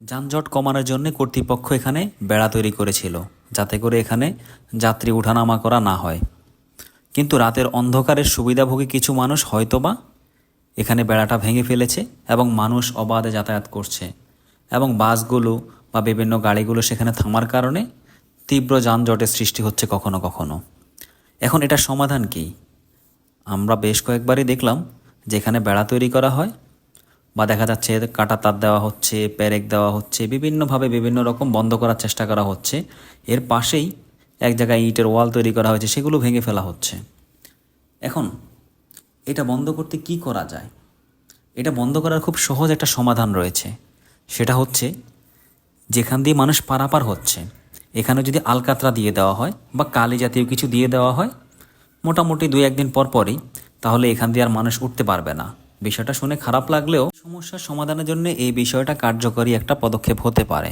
যানজট কমানোর জন্য কর্তৃপক্ষ এখানে বেড়া তৈরি করেছিল, যাতে করে এখানে যাত্রী ওঠানামা করা না হয়। কিন্তু রাতের অন্ধকারের সুবিধাভোগী কিছু মানুষ হয়তোবা এখানে বেড়াটা ভেঙে ফেলেছে এবং মানুষ অবাধে যাতায়াত করছে এবং বাসগুলো বা বিভিন্ন গাড়িগুলো সেখানে থামার কারণে তীব্র যানজটের সৃষ্টি হচ্ছে কখনো কখনো। এখন এটার সমাধান কী? আমরা বেশ কয়েকবারই দেখলাম যেখানে বেড়া তৈরি করা হয় বা দেখা যাচ্ছে কাটা তার দেওয়া হচ্ছে প্যারেক দেওয়া হচ্ছে, বিভিন্নভাবে বিভিন্ন রকম বন্ধ করার চেষ্টা করা হচ্ছে। এর পাশেই এক জায়গায় ইটের ওয়াল তৈরি করা হয়েছে, সেগুলো ভেঙে ফেলা হচ্ছে। এখন এটা বন্ধ করতে কি করা যায়? এটা বন্ধ করার খুব সহজ একটা সমাধান রয়েছে। সেটা হচ্ছে যেখান দিয়ে মানুষ পারাপার হচ্ছে, এখানে যদি আলকাতরা দিয়ে দেওয়া হয় বা কালি জাতীয় কিছু দিয়ে দেওয়া হয়, মোটামুটি দুই একদিন পর পরই, তাহলে এখান দিয়ে আর মানুষ উঠতে পারবে না। বিষয়টা শুনে খারাপ লাগলেও সমস্যার সমাধানের জন্য এই বিষয়টা কার্যকরী একটা পদক্ষেপ হতে পারে।